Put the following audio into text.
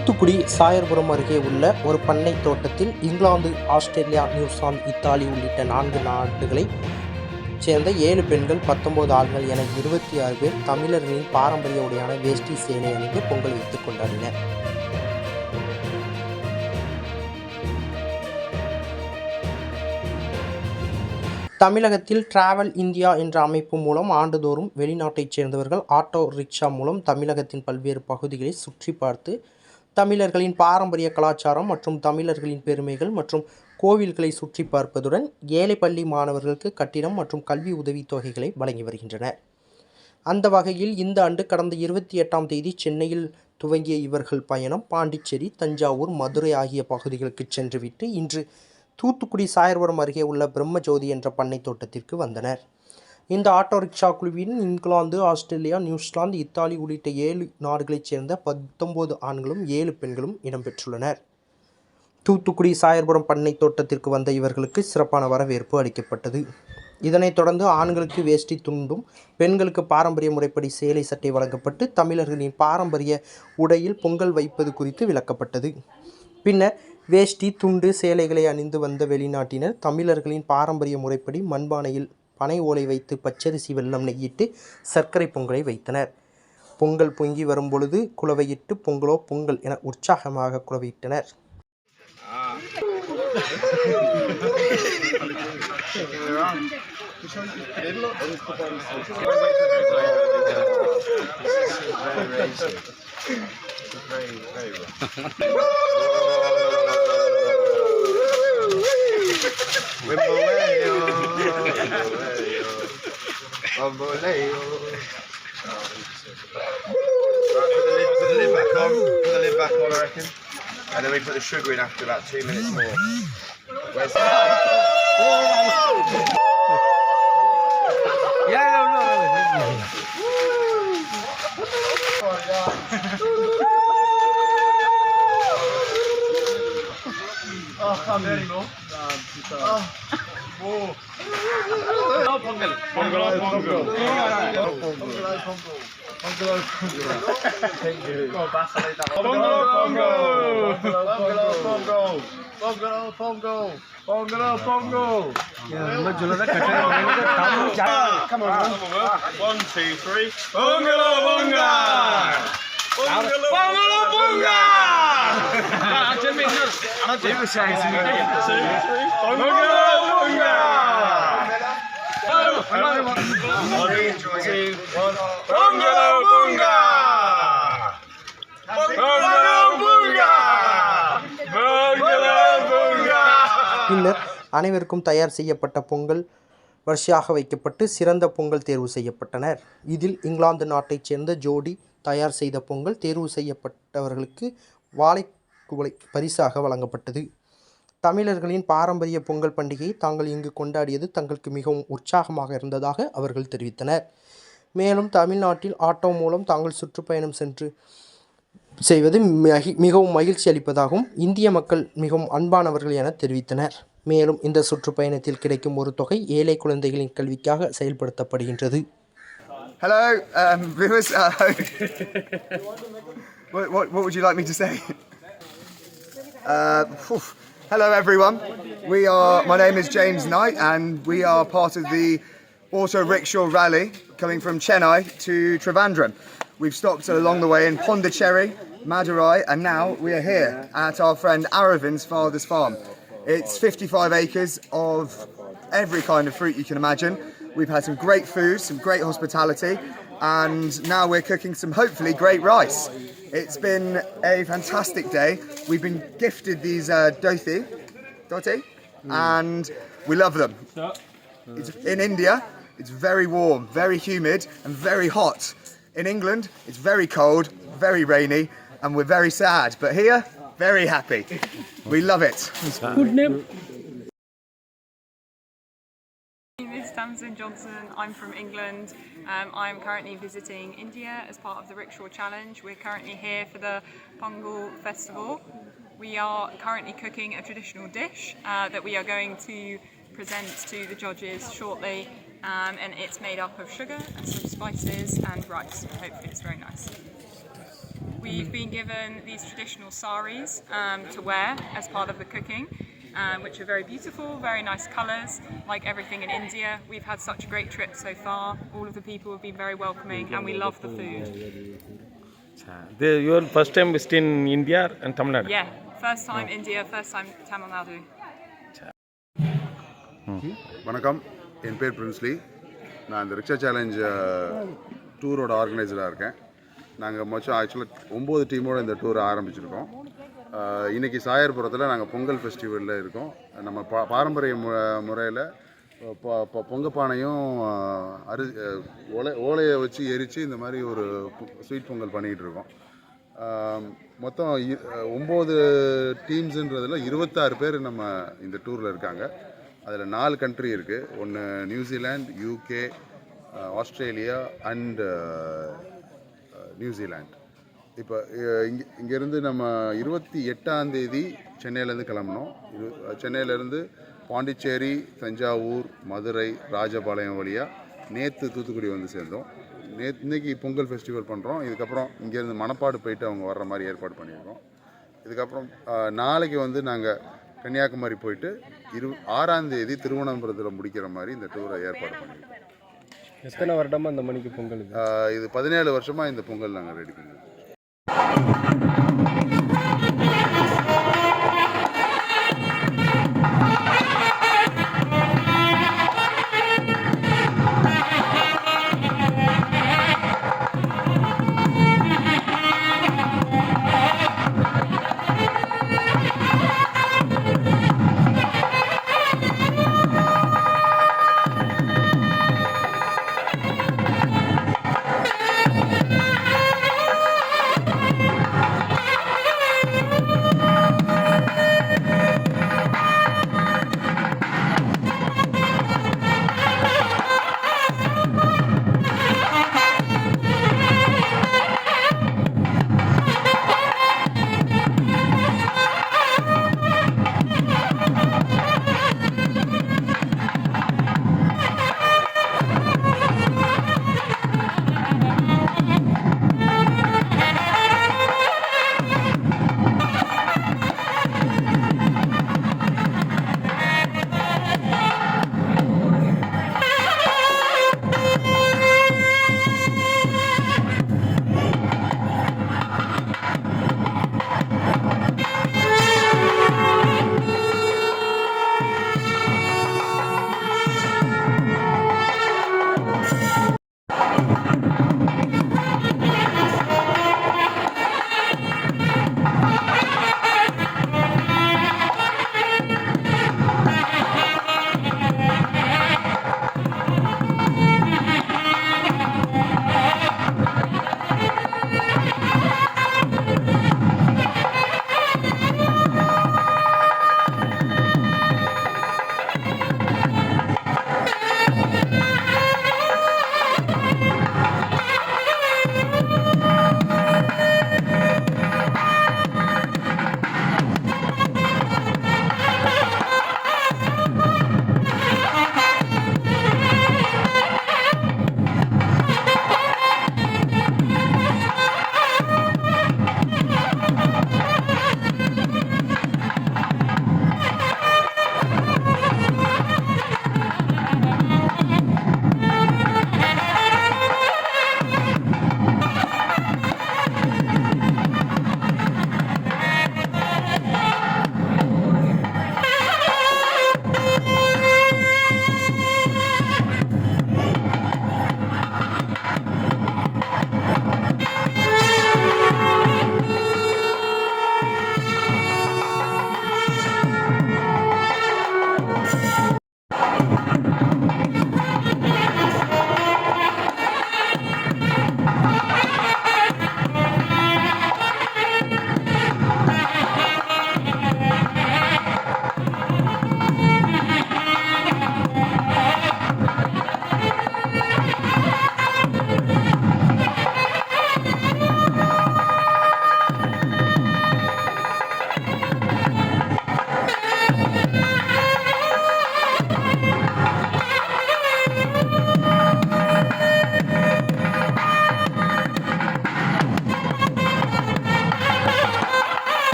தூத்துக்குடி சாயர்புரம் அருகே உள்ள ஒரு பண்ணை தோட்டத்தில் இங்கிலாந்து ஆஸ்திரேலியா நியூசிலாந்து இத்தாலி உள்ளிட்ட நான்கு நாடுகளை சேர்ந்த ஏழு பெண்கள் பத்தொன்பது ஆண்கள் என இருபத்தி ஆறு பேர் தமிழர்களின் பாரம்பரிய உடையான வேஷ்டி சேலை அணிந்து பொங்கல் வைத்துக் கொண்டாடினர் தமிழகத்தில் டிராவல் இந்தியா என்ற அமைப்பு மூலம் ஆண்டுதோறும் வெளிநாட்டைச் சேர்ந்தவர்கள் ஆட்டோ ரிக்ஷா மூலம் தமிழகத்தின் பல்வேறு பகுதிகளை சுற்றி பார்த்து தமிழர்களின் பாரம்பரிய கலாச்சாரம் மற்றும் தமிழர்களின் பெருமைகள் மற்றும் கோவில்களை சுற்றி பார்ப்பதுடன் ஏழை பள்ளி மாணவர்களுக்கு கட்டிடம் மற்றும் கல்வி உதவித் தொகைகளை வழங்கி வருகின்றனர். அந்த வகையில் இந்த ஆண்டு கடந்த இருபத்தி எட்டாம் தேதி சென்னையில் துவங்கிய இவர்கள் பயணம் பாண்டிச்சேரி தஞ்சாவூர் மதுரை ஆகிய பகுதிகளுக்கு சென்றுவிட்டு இன்று தூத்துக்குடி சாயர்புரம் அருகே உள்ள பிரம்மஜோதி என்ற பண்ணை தோட்டத்திற்கு வந்தனர். இந்த ஆட்டோ ரிக்ஷா குழுவின் இங்கிலாந்து ஆஸ்திரேலியா நியூசிலாந்து இத்தாலி உள்ளிட்ட ஏழு நாடுகளைச் சேர்ந்த பத்தொன்பது ஆண்களும் ஏழு பெண்களும் இடம்பெற்றுள்ளனர் தூத்துக்குடி சாயர்புரம் பண்ணை தோட்டத்திற்கு வந்த இவர்களுக்கு சிறப்பான வரவேற்பு அளிக்கப்பட்டது. இதனைத் தொடர்ந்து ஆண்களுக்கு வேஷ்டி துண்டும் பெண்களுக்கு பாரம்பரிய முறைப்படி சேலை சட்டை வழங்கப்பட்டு தமிழர்களின் பாரம்பரிய உடையில் பொங்கல் வைப்பது குறித்து விளக்கப்பட்டது. பின்னர் வேஷ்டி துண்டு சேலைகளை அணிந்து வந்த வெளிநாட்டினர் தமிழர்களின் பாரம்பரிய முறைப்படி மண்பானையில் பனை ஓலை வைத்து பச்சரிசி வெல்லம் நெய்யிட்டு சர்க்கரை பொங்கலை வைத்தனர். பொங்கல் பொங்கி வரும் பொழுது குலவையிட்டு பொங்கலோ பொங்கல் என உற்சாகமாக குலவையிட்டனர். On. On, And then we put the sugar in after about two minutes more. Where's the... Yeah, no, no, no. oh, I'm ready, bro. Nah, I'm too tired. Pongal Pongal two, one. Bungalow bunga! Bungalow bunga! Bungalow bunga! பின்னர் அனைவருக்கும் தயார் செய்யப்பட்ட பொங்கல் வரிசையாக வைக்கப்பட்டு சிறந்த பொங்கல் தேர்வு செய்யப்பட்டனர் இதில் இங்கிலாந்து நாட்டைச் சேர்ந்த ஜோடி தயார் செய்த பொங்கல் தேர்வு செய்யப்பட்டவர்களுக்கு வாழைக்குவளை பரிசாக வழங்கப்பட்டது தமிழர்களின் பாரம்பரிய பொங்கல் பண்டிகையை தாங்கள் இங்கு கொண்டாடியது தங்களுக்கு மிகவும் உற்சாகமாக இருந்ததாக அவர்கள் தெரிவித்தனர் மேலும் தமிழ்நாட்டில் ஆட்டோ மூலம் தாங்கள் சுற்றுப்பயணம் சென்று செய்வது மகி மிகவும் மகிழ்ச்சி அளிப்பதாகவும் இந்திய மக்கள் மிகவும் அன்பானவர்கள் என தெரிவித்தனர் மேலும் இந்த சுற்றுப்பயணத்தில் கிடைக்கும் ஒரு தொகை ஏழை குழந்தைகளின் கல்விக்காக செயல்படுத்தப்படுகின்றது Hello, um, viewers. Uh, what, what, what would you like me to say? Uh. Hello, everyone. We are. My name is James Knight, and we are part of the Auto Rickshaw Rally coming from Chennai to Trivandrum. We've stopped along the way in Pondicherry, Madurai, and now we are here at our friend Aravin's father's farm. It's 55 acres of every kind of fruit you can imagine. We've had some great food, some great hospitality, and now we're cooking some hopefully great rice. It's been a fantastic day. We've been gifted these uh, dothi, doti, and we love them. It's in India, it's very warm, very humid, and very hot. In England, it's very cold, very rainy, and we're very sad. But here, very happy. We love it. My name is Tamsin Johnson. I'm from England. Um, I'm currently visiting India as part of the Rickshaw Challenge. We're currently here for the Pongal Festival. We are currently cooking a traditional dish uh, that we are going to present to the judges shortly. Um, and it's made up of sugar and some spices and rice. Hopefully, it's very nice. We've been given these traditional saris um, to wear as part of the cooking, um, which are very beautiful, very nice colours, like everything in India. We've had such a great trip so far. All of the people have been very welcoming, and we love the food. The, your first time visit in India and Tamil Nadu? Yeah, first time India, first time Tamil Nadu. வணக்கம் என் பேர் princely நான் இந்த rickshaw challenge டூரோட ஆர்கனைசராக இருக்கேன் நாங்கள் மொத்தம் ஆக்சுவலாக ஒம்பது டீமோட இந்த டூரை ஆரம்பிச்சிருக்கோம் இன்றைக்கி இன்னைக்கு சாயர்புரத்தில் நாங்கள் பொங்கல் ஃபெஸ்டிவலில் இருக்கோம். நம்ம பா பாரம்பரிய மு முறையில் பொங்க பானையும் அரி ஓலை ஓலையை வச்சு எரித்து இந்த மாதிரி ஒரு ஸ்வீட் பொங்கல் பண்ணிக்கிட்டு இருக்கோம். மொத்தம் இ- ஒம்பது டீம்ஸுன்றதில் இருபத்தாறு பேர் நம்ம இந்த டூரில் இருக்காங்க. அதில் நாலு கண்ட்ரி இருக்குது ஒன்று New Zealand UK Australia and New Zealand இப்போ இங்கே இங்கேருந்து நம்ம இருபத்தி எட்டாம் தேதி சென்னையிலேருந்து கிளம்புனோம் இரு சென்னையிலேருந்து பாண்டிச்சேரி தஞ்சாவூர் மதுரை ராஜபாளையம் வழியாக நேற்று தூத்துக்குடி வந்து சேர்ந்தோம். நேற்று இன்னைக்கு பொங்கல் ஃபெஸ்டிவல் பண்ணுறோம் இதுக்கப்புறம் இங்கேருந்து மணப்பாடு போயிட்டு அவங்க வர்ற மாதிரி ஏற்பாடு பண்ணியிருக்கோம். இதுக்கப்புறம் நாளைக்கு வந்து நாங்கள் கன்னியாகுமரி போயிட்டு இரு ஆறாம் தேதி திருவனந்தபுரத்தில் முடிக்கிற மாதிரி இந்த டூரை ஏற்பாடு பண்ணியிருக்கோம். எத்தனை வருடமா இந்த மணிக்கு பொங்கல் இது? பதினேழு வருஷமாக இந்த பொங்கல் நாங்கள் ரெடி பண்ணியிருக்கோம். Thank you.